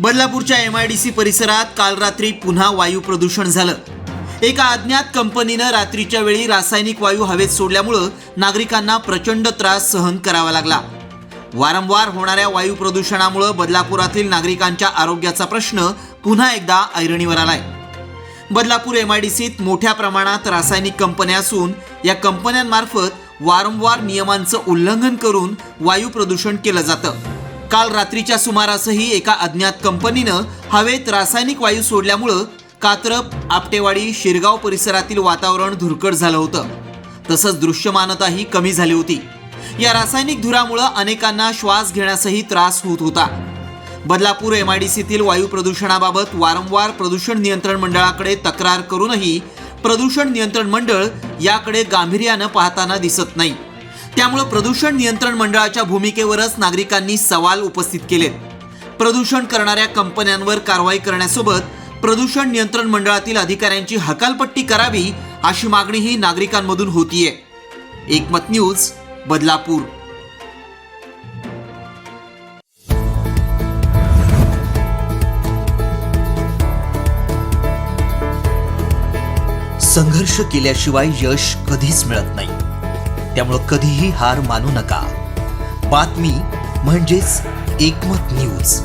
बदलापूरच्या M I D C परिसरात काल रात्री पुन्हा वायू प्रदूषण झालं. एका अज्ञात कंपनीनं रात्रीच्या वेळी रासायनिक वायू हवेत सोडल्यामुळं नागरिकांना प्रचंड त्रास सहन करावा लागला. वारंवार होणाऱ्या वायू प्रदूषणामुळं बदलापुरातील नागरिकांच्या आरोग्याचा प्रश्न पुन्हा एकदा ऐरणीवर आलाय. बदलापूर एम आय डी सीत मोठ्या प्रमाणात रासायनिक कंपन्या असून या कंपन्यांमार्फत वारंवार नियमांचं उल्लंघन करून वायू प्रदूषण केलं जातं. काल रात्रीच्या सुमारासही एका अज्ञात कंपनीनं हवेत रासायनिक वायू सोडल्यामुळं कात्रप आपटेवाडी शिरगाव परिसरातील वातावरण धुरकट झालं होतं. तसंच दृश्यमानताही कमी झाली होती. या रासायनिक धुरामुळं अनेकांना श्वास घेण्यासही त्रास होत होता. बदलापूर एम आय डी सीतील वायू प्रदूषणाबाबत वारंवार प्रदूषण नियंत्रण मंडळाकडे तक्रार करूनही प्रदूषण नियंत्रण मंडळ याकडे गांभीर्यानं पाहताना दिसत नाही. त्यामुळं प्रदूषण नियंत्रण मंडळाच्या भूमिकेवरच नागरिकांनी सवाल उपस्थित केलेत. प्रदूषण करणाऱ्या कंपन्यांवर कारवाई करण्यासोबत प्रदूषण नियंत्रण मंडळातील अधिकाऱ्यांची हकालपट्टी करावी अशी मागणीही नागरिकांमधून होतीये. एकमत न्यूज बदलापूर. संघर्ष केल्याशिवाय यश कधीच मिळत नाही. त्यामुळं कधीही हार मानू नका. बातमी म्हणजेच एकमत न्यूज.